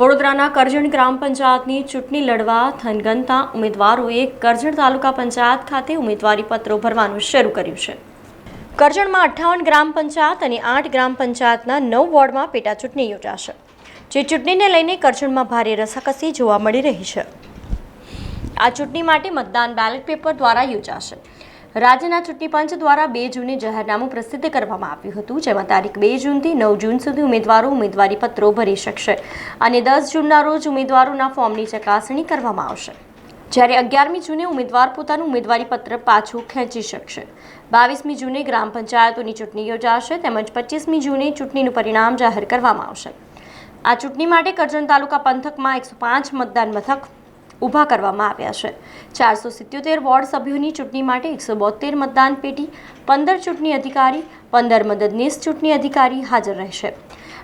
જિલ્લાના કરજણ ગ્રામ પંચાયતની ચૂંટણી લડવા થનગનતા ઉમેદવારોએ કરજણ તાલુકા પંચાયત ખાતે ઉમેદવારી પત્રો ભરવાનું શરૂ કર્યું છે. કરજણમાં અઠ્ઠાવન ગ્રામ પંચાયત અને આઠ ગ્રામ પંચાયતના નવ વોર્ડમાં પેટા ચૂંટણી યોજાશે, જે ચૂંટણીને લઈને કરજણમાં ભારે રસાકસી જોવા મળી રહી છે. આ ચૂંટણી માટે મતદાન બેલેટ પેપર દ્વારા યોજાશે. રાજ્યના ચૂંટણી પંચ દ્વારા બે જૂને જાહેરનામું પ્રસિદ્ધ કરવામાં આવ્યું હતું, જેમાં તારીખ બે જૂનથી નવ જૂન સુધી ઉમેદવારો ઉમેદવારી પત્રો ભરી શકશે અને દસ જૂનના રોજ ઉમેદવારોના ફોર્મની ચકાસણી કરવામાં આવશે. જ્યારે અગિયારમી જૂને ઉમેદવાર પોતાનું ઉમેદવારી પત્ર પાછું ખેંચી શકશે. બાવીસમી જૂને ગ્રામ પંચાયતોની ચૂંટણી યોજાશે તેમજ પચીસમી જૂને ચૂંટણીનું પરિણામ જાહેર કરવામાં આવશે. આ ચૂંટણી માટે કરજણ તાલુકા પંથકમાં એકસો પાંચ મતદાન મથક ઊભા કરવામાં આવ્યા છે. ચારસો સિત્યોતેર વોર્ડ સભ્યોની ચૂંટણી માટે એકસો બોતેર મતદાન પેટી, પંદર ચૂંટણી અધિકારી, પંદર મદદનીશ ચૂંટણી અધિકારી હાજર રહેશે.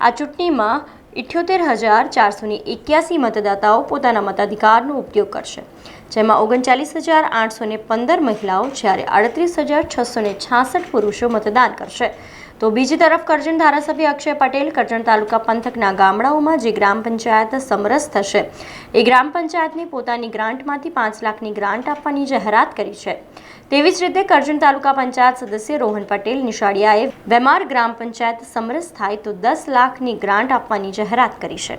આ ચૂંટણીમાં ઇઠ્યોતેર હજાર ચારસોની એક્યાસી મતદાતાઓ પોતાના મતાધિકારનો ઉપયોગ કરશે. જેમાં ઓગણચાલીસ હજાર આઠસો પંદર મહિલાઓ જ્યારે આડત્રીસ હજાર છસો છાસઠ પુરુષો મતદાન કરશે. તો બીજી તરફ કરજણ ધારાસભ્ય અક્ષય પટેલ, કરજણ તાલુકા પંથકના ગામડાઓમાં જે ગ્રામ પંચાયત સમરસ થશે. એ ગ્રામ પંચાયતને પોતાની ગ્રાન્ટમાંથી પાંચ લાખની ગ્રાન્ટ આપવાની જાહેરાત કરી છે. તેવી જ રીતે કરજણ તાલુકા પંચાયત સદસ્ય રોહન પટેલ નિશાળિયાએ, વેમાર ગ્રામ પંચાયત સમરસ થાય તો દસ લાખની ગ્રાન્ટ આપવાની જાહેરાત કરી છે.